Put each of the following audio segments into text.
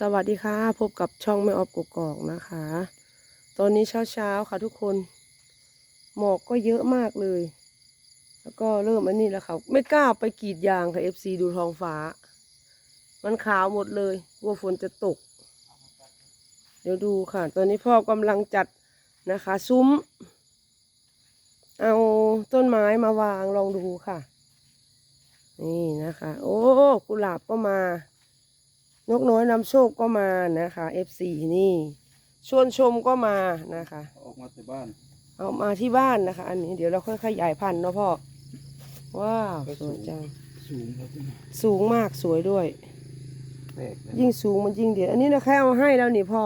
สวัสดีค่ะ พบกับช่องแม่ออบกกอกนะคะ ตอนนี้เช้าๆค่ะทุกคน หมอกก็เยอะมากเลย แล้วก็เริ่มอันนี้แล้วค่ะ ไม่กล้าไปกรีดยางค่ะ FC ดูท้องฟ้า มันขาวหมดเลยกลัวฝนจะตก เดี๋ยวดูค่ะ ตอนนี้พ่อกำลังจัดนะคะ ซุ้ม เอาต้นไม้มาวางลองดูค่ะ นี่นะคะ โอ้กุหลาบก็มา นกน้อยนำโชคก็มานะคะ F4 นี่ชวนชมก็มานะคะ ออกมาแต่บ้าน เอามาที่บ้านนะคะ อันนี้เดี๋ยวเราค่อยขยายพันธุ์เนาะพ่อว้าวก็สสูวยงจังสูงครับสูงมากสวยด้วย แปลกนะยิ่งสูงมันยิ่งเด่นอันนี้นะแค่เอาให้แล้วนี่พ่อ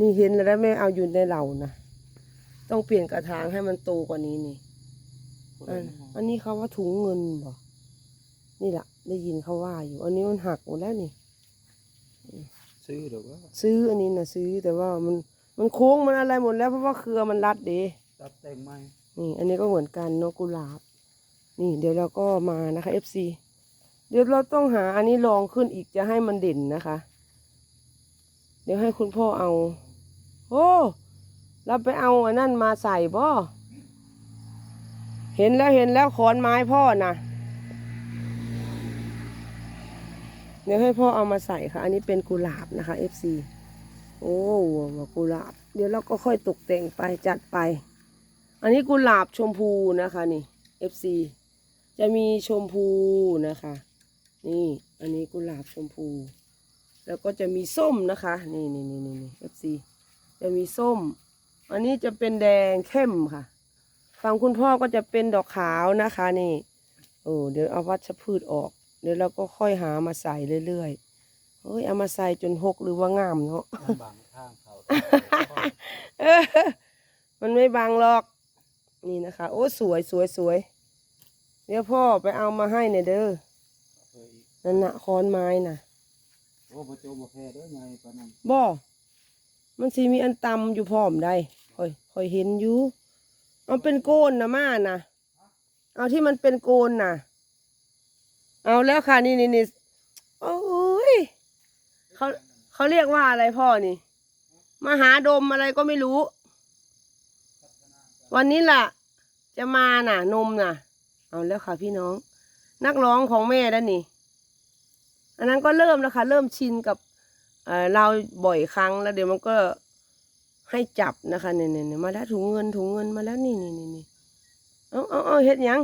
นี่เห็นแล้วแม่เอาอยู่ในเหล่านะต้องเปลี่ยนกระถางให้มันโตกว่านี้นี่ อันอันนี้เขาว่าถุงเงินบ่นี่แหละได้ยินเขาว่าอยู่ อันนี้มันหักหมดแล้วนี่ ซื้อหรือว่าซื้ออันนี้นะซื้อแต่ว่ามันมันโค้งมันอะไรหมดแล้วเพราะว่าเครือมันรัดเดตัดแต่งไม้นี่อันนี้ก็เหมือนกันนกกุหลาบ นี่ เดี๋ยวเราก็มานะคะ FC เดี๋ยวเราต้องหาอันนี้ลองขึ้นอีกจะให้มันเด่นนะคะ เดี๋ยวให้คุณพ่อเอา โอ้เราไปเอาอันนั้นมาใส่บ่เห็นแล้วเห็นแล้วขอนไม้พ่อนะ เดี๋ยวให้พ่อเอามาใส่ค่ะ อันนี้เป็นกุหลาบนะคะ FC โอ้ว่ากุหลาบ เดี๋ยวเราก็ค่อยตกแต่งไปจัดไป อันนี้กุหลาบชมพูนะคะนี่ FC จะมีชมพูนะคะ นี่อันนี้กุหลาบชมพู แล้วก็จะมีส้มนะคะ นี่นี่นี่นี่นี่ FC จะมีส้ม อันนี้จะเป็นแดงเข้มค่ะฝั่งคุณพ่อก็จะเป็นดอกขาวนะคะนี่โอ้เดี๋ยวเอาวัชพืชออก เดี๋ยวเราก็ค่อยหามาใส่เรื่อยๆเฮ้ยเอามาใส่จนหกหรือว่างามเนาะมันบังข้างเขาเออมันไม่บังหรอก นี่นะคะ โอ้สวยสวยสวยเดี๋ยวพ่อไปเอามาให้เนี่ยเด้อนั่นนะคอนไม้น่ะโอ้ประโจบแพ้ด้วยไงปนันบ่มันสิมีอันตำอยู่พร้อมได้ค่อยค่อยเห็นอยู่เอาเป็นโกนนะม่านะเอาที่มันเป็นโกนน่ะ เอาแล้วค่ะนี่นี่นี่โอ้ยเขาเขาเรียกว่าอะไรพ่อนี่ มหาดมอะไรก็ไม่รู้ วันนี้ล่ะ จะมาน่ะ นมน่ะ เอาแล้วค่ะพี่น้อง นักร้องของแม่ด้านนี่ อันนั้นก็เริ่มแล้วค่ะ เริ่มชินกับเอ่อเราบ่อยครั้งแล้ว เดี๋ยวมันก็ให้จับนะคะเนี่ยเนี่ยมาแล้วถุงเงินถุงเงินมาแล้วนี่นี่นี่นี่เอาเอาเอาเฮ็ดยัง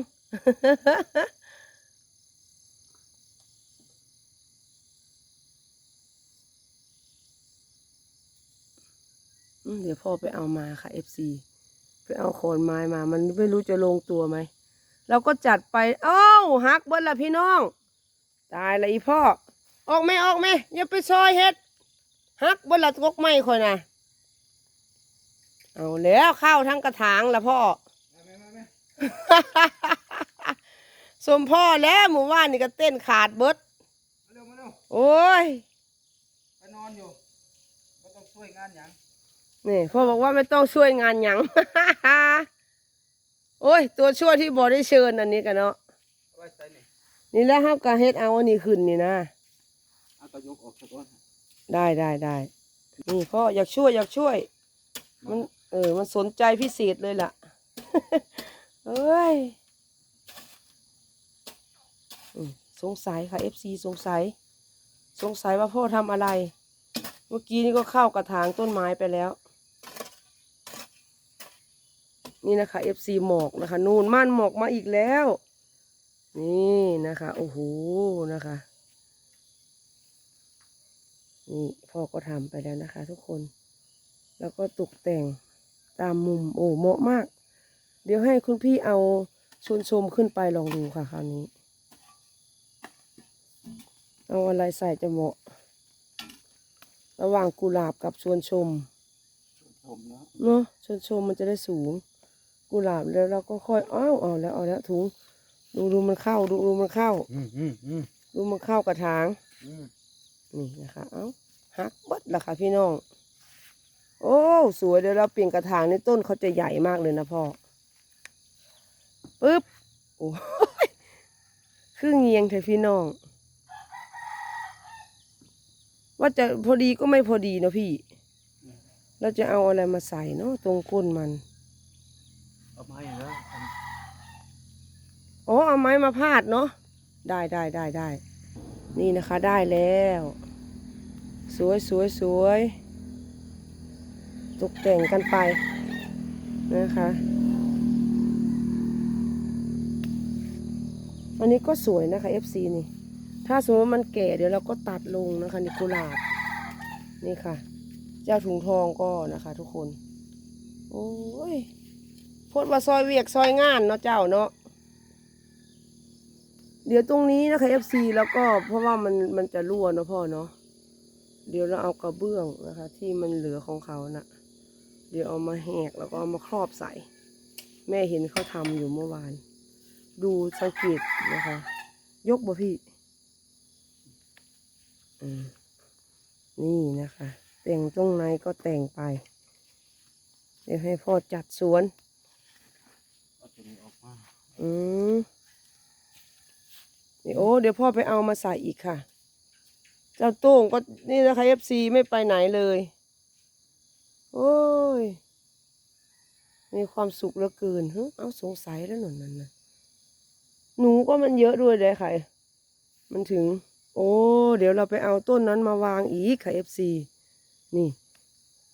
เดี๋ยวพ่อไปเอามาค่ะ FC ไปเอาโคนไม้มา มันไม่รู้จะลงตัวไหม เราก็จัดไป เอ้าหักเบิ้ละพี่น้อง ตายละอีพ่อ ออกไหมออกไหมอย่าไปซอยเฮ็ดหักเบิ้ละกกไม้คอยนะเอาแล้วเข้าทั้งกระถางละพ่อมาไหมมาไหมสมพ่อแล้วหมู่ว่านนี่ก็เต้นขาดเบิดมาเร็วมาเร็วโอ้ยไปนอนอยู่ก็ต้องช่วยงานหยัง นี่พ่อบอกว่าไม่ต้องช่วยงานหยัง โอ้ย ตัวช่วยที่บอได้เชิญอันนี้กันเนาะนี่แล้วครับกาเฮ็ดเอาอันนี้ขึ้นนี่นะได้ได้ได้นี่พ่ออยากช่วยอยากช่วย มัน เออ มันสนใจพิเศษเลยล่ะเอ้ยสงสัยค่ะ FC สงสัย สงสัยว่าพ่อทำอะไร เมื่อกี้นี่ก็เข้ากระถางต้นไม้ไปแล้ว นี่นะคะ FC หมอกนะคะ นูนม่านหมอกมาอีกแล้ว นี่นะคะ โอ้โหนะคะ นี่พ่อก็ทำไปแล้วนะคะ ทุกคน แล้วก็ตกแต่งตามมุมโอ้เหมาะมาก เดี๋ยวให้คุณพี่เอาชวนชมขึ้นไปลองดูค่ะคราวนี้ เอาอะไรใส่จะเหมาะ ระหว่างกุหลาบกับชวนชมผมเนาะเนาะชวนชมมันจะได้สูง กุหลาบแล้วเราก็ค่อยอ้าวเอาแล้วเอาแล้วถุง ดูดูมันเข้า ดูดูมันเข้า อืมอืมอืมดูมันเข้ากระถางอืมนี่นะคะ เอ้าหักเบัดละค่ะพี่น้อง โอ้สวยเดี๋ยวเราเปลี่ยนกระถางในต้นเขาจะใหญ่มากเลยนะพ่อปึ๊บโอ้ยคือเงียงเถอะพี่น้อง ว่าจะพอดีก็ไม่พอดีเนอะพี่ เราจะเอาอะไรมาใส่เนาะตรงก้นมัน เอาไม้แล้ว อ๋อ เอาไม้มาพาดเนาะได้ได้ได้ได้นี่นะคะได้แล้ว สวยสวยสวยตกแต่งกันไปนะคะอันนี้ก็สวยนะคะ FC นี่ ถ้าสมมติว่ามันแก่เดี๋ยวเราก็ตัดลงนะคะนี่กุหลาบนี่ค่ะ เจ้าถุงทองก็นะคะ ทุกคน โอ้ยพูดว่าซอยเวียกซอยงานเนาะเจ้าเนาะ เดี๋ยวตรงนี้นะคะ FC แล้วก็เพราะว่ามันมันจะรั่วเนาะพ่อเนาะเดี๋ยวเราเอากระเบื้องนะคะ ที่มันเหลือของเขานะ่ะ เดี๋ยวเอามาแหกแล้วก็เอามาครอบใส่ แม่เห็นเขาทำอยู่เมื่อวาน ดูสังเกตนะคะ ยกบ่พี่อืมนี่นะคะ แต่งตรงไหนก็แต่งไป เดี๋ยวให้พ่อจัดสวนเอาตัวนี้ออกมาอืม นี่โอ้เดี๋ยวพ่อไปเอามาใส่อีกค่ะ เจ้าโต้งก็นี่นะคะเอฟซีไม่ไปไหนเลย โอ้ย มีความสุขเหลือเกินเฮ้เอาสงสัยแล้วหนนนั่นนะหนูก็มันเยอะด้วยเลยค่ะ มันถึง โอ้ เดี๋ยวเราไปเอาต้นนั้นมาวางอีกค่ะเอฟซีนี่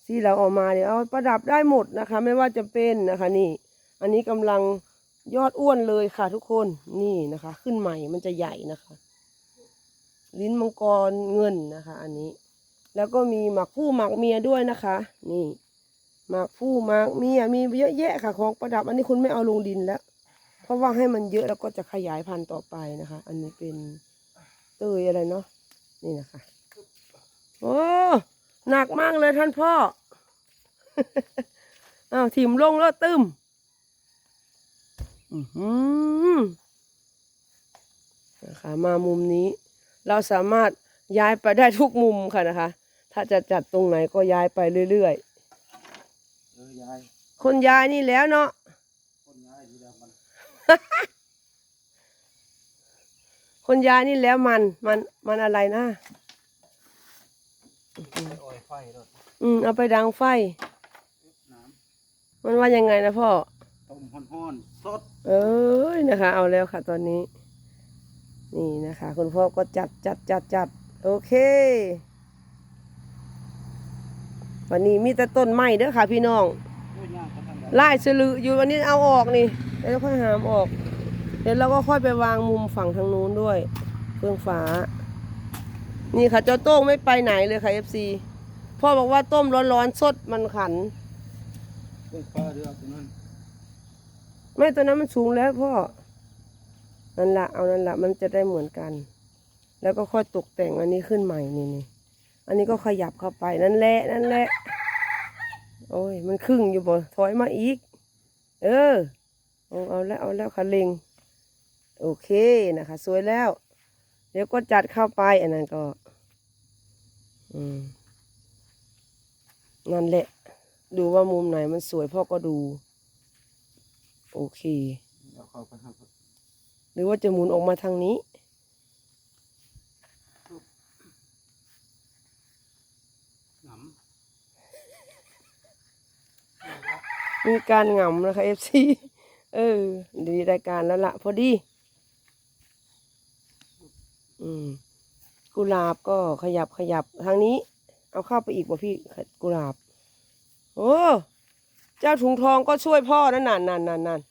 ที่เราเออกมาเดี๋ยวเอาประดับได้หมดนะคะ ไม่ว่าจะเป็นนะคะ นี่ อันนี้กำลัง ยอดอ้วนเลยค่ะทุกคนนี่นะคะ ขึ้นใหม่มันจะใหญ่นะคะ ลิ้นมังกรเงินนะคะ อันนี้ แล้วก็มีหมักผู้หมักเมียด้วยนะคะ นี่หมักผู้หมักเมียมีเยอะแยะค่ะของประดับ อันนี้คุณไม่เอาลงดินแล้ว เพราะว่าให้มันเยอะแล้วก็จะขยายพันธุ์ต่อไปนะคะ อันนี้เป็นเตยอะไรเนาะนี่นะคะโอ้หนักมากเลยท่านพ่ออ้าวถิ่มลงแล้วตึม นะคะมามุมนี้ เราสามารถย้ายไปได้ทุกมุมค่ะนะคะ ถ้าจะจัดตรงไหนก็ย้ายไปเรื่อยเออยายๆคนย้ายนี่แล้วเนาะคนย้ายดีแล้วมันคนย้ายนี่แล้วมันมันมันอะไรนะไปอ่อยไฟรถอืมเอาไปดังไฟน้มันว่ายังไงนะพ่อำ ต้มห้อนๆสด เอ้ยนะคะ เอาแล้วค่ะ ตอนนี้ นี่นะคะ คุณพ่อก็จัดจัดจัดจัดโอเค วันนี้มีแต่ต้นไม้เด้อค่ะ พี่น้องด้วยย่างก็ทำได้ไล่สลืออยู่วันนี้เอาออกนี่แล้วค่อยหามออก เดี๋ยวเราก็ค่อยไปวางมุมฝั่งทางนู้นด้วยเฟื่องฟ้า นี่ค่ะเจ้าโต้งไม่ไปไหนเลยค่ะเอฟซีพ่อบอกว่าต้มร้อนๆสดมันขันด้วยปลาเรือตัวนั้น ไม่ตัวนั้นมันสูงแล้วพ่อ นั่นละเอานั่นละมันจะได้เหมือนกัน แล้วก็ค่อยตกแต่งอันนี้ขึ้นใหม่นี่นี่ อันนี้ก็ขยับเข้าไปนั่นแหละนั่นแหละ โอ้ย มันครึ่งอยู่บ่ถอยมาอีก เออ เอาเอาแล้วเอาแล้วค่ะล็งโอเคนะคะ สวยแล้ว เดี๋ยวก็จัดเข้าไปอันนั้นก็ อืมนั่นแหละ ดูว่ามุมไหนมันสวยพ่อก็ดู โอเคเอาเข้าไปครับหรือว่าจะหมุนออกมาทางนี้ หนมีการหง่ำนะคะเอฟซีเออ ดีรายการแล้วละพอดี อืม กุหลาบก็ขยับขยับทางนี้ เอาเข้าไปอีกว่าพี่ กุหลาบ โอ้ เจ้าถุงทองก็ช่วยพ่อนะนั่นนั่นนั่นนั่น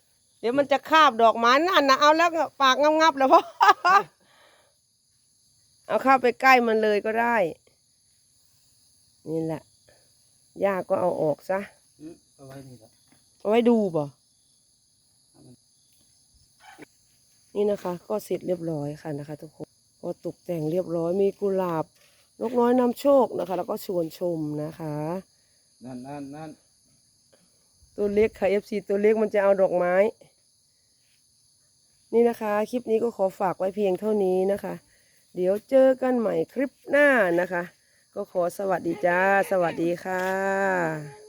เดี๋ยวมันจะคาบดอกไม้นั่นนะเอาแล้วก็ปากงับๆแล้วพ่อ เอาเข้าไปใกล้มันเลยก็ได้ นี่แหละยาก็เอาออกซะำอืมเอาไว้นี่แหละเอาไว้ดูบ่นี่นะคะ ก็เสร็จเรียบร้อยค่ะนะคะ ทุกคนก็ตกแต่งเรียบร้อยมีกุหลาบนกน้อยนำโชคนะคะ แล้วก็ชวนชมนะคะ นั่นนั่นนั่น ตัวเล็กค่ะ FC ตัวเล็กมันจะเอาดอกไม้ นี่นะคะ คลิปนี้ก็ขอฝากไว้เพียงเท่านี้นะคะ เดี๋ยวเจอกันใหม่คลิปหน้านะคะ ก็ขอสวัสดีจ้า สวัสดีค่ะ